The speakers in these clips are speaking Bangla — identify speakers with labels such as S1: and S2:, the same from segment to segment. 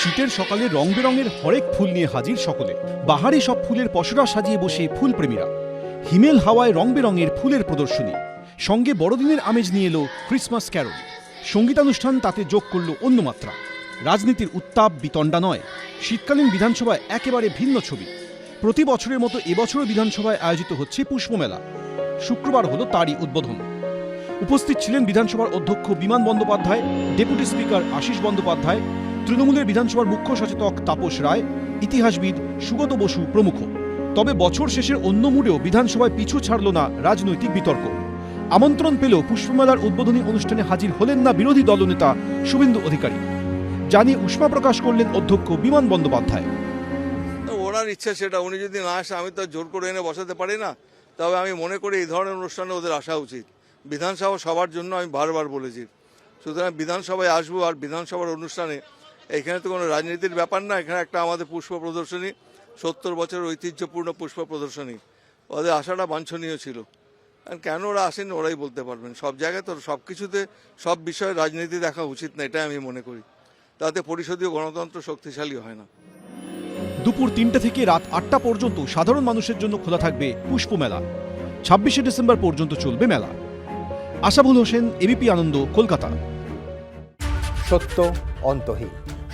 S1: শীতের সকালে রং বেরঙের হরেক ফুল নিয়ে হাজির সকলে। বাহারি সব ফুলের পসরা সাজিয়ে বসে ফুলপ্রেমীরা। হিমেল হাওয়ায় রং বেরঙের ফুলের প্রদর্শনী। সঙ্গে বড়দিনের আমেজ নিয়ে এলো ক্রিসমাস ক্যারল সঙ্গীতানুষ্ঠান তাতে যোগ করল অন্য মাত্রা রাজনীতির উত্তাপ বিতণ্ডা নয়। শীতকালীন বিধানসভায় একেবারে ভিন্ন ছবি। প্রতি বছরের মতো এবছরও বিধানসভায় আয়োজিত হচ্ছে পুষ্পমেলা। শুক্রবার হলো তারই উদ্বোধন। উপস্থিত ছিলেন বিধানসভার অধ্যক্ষ বিমান বন্দ্যোপাধ্যায়, ডেপুটি স্পিকার আশিস বন্দ্যোপাধ্যায় তৃণমূলের বিধানসভার মুখ্য সচেতক তাপস রায়, ইতিহাসবিদ সুগত বসু প্রমুখ। তবে বছর শেষের অন্য মুডেও বিধানসভায় পিছু ছাড়ল না রাজনৈতিক বিতর্ক। আমন্ত্রণ পেলেও পুষ্পমেলার উদ্বোধনী অনুষ্ঠানে হাজির হলেন না বিরোধী দলনেতা শুভেন্দু অধিকারী। জানিয়ে উষ্মা প্রকাশ করলেন অধ্যক্ষ বিমান বন্দ্যোপাধ্যায়।
S2: ওনার ইচ্ছা সেটা, উনি যদি না আসে, আমি তো জোর করে এনে বসাতে পারি না। তবে আমি মনে করি এই ধরনের অনুষ্ঠানে ওদের আসা উচিত। বিধানসভা সবার জন্য আমি বারবার বলেছি। সুতরাং বিধানসভায় আসব আর বিধানসভার অনুষ্ঠানে এখানে তো কোনো রাজনীতির ব্যাপার না এখানে একটা আমাদের পুষ্প প্রদর্শনী সত্তর বছর ঐতিহ্যপূর্ণ পুষ্প প্রদর্শনী। ওদের আসাটা বাঞ্ছনীয় ছিল। আর কেন ওরা আসেন ওরাই বলতে পারবেন। সব জায়গায় তো সব কিছুতে সব বিষয়ে রাজনীতি দেখা উচিত না এটাই আমি মনে করি। তাতে পরিষদীয় গণতন্ত্র শক্তিশালী হয় না।
S1: দুপুর তিনটে থেকে রাত আটটা পর্যন্ত সাধারণ মানুষের জন্য খোলা থাকবে পুষ্প মেলা। ছাব্বিশে ডিসেম্বর পর্যন্ত চলবে মেলা। আশাবুল হোসেন এবিপি আনন্দ কলকাতা।
S3: সত্য অন্তহীন।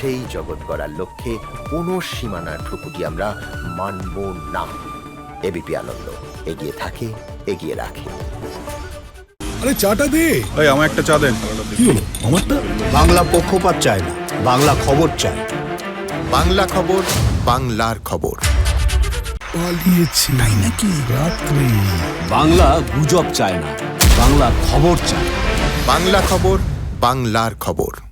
S4: সেই জগৎ গড়ার লক্ষ্যে কোনো সীমানার ঠুকুটি আমরা মানব না। এবিপি আনন্দ এগিয়ে থাকে এগিয়ে রাখে।
S5: আরে চাটা দে।
S6: এই আমার একটা চা দেন।
S5: কি হলো? আমারটা?
S7: বাংলা পক্ষপাত চায় না বাংলা খবর চায়।
S4: বাংলা খবর বাংলার খবর।
S5: পালিয়েছি তাই নাকি রাত্রে?
S7: বাংলা গুজব চায় না বাংলা খবর চায়
S4: বাংলা খবর বাংলার খবর।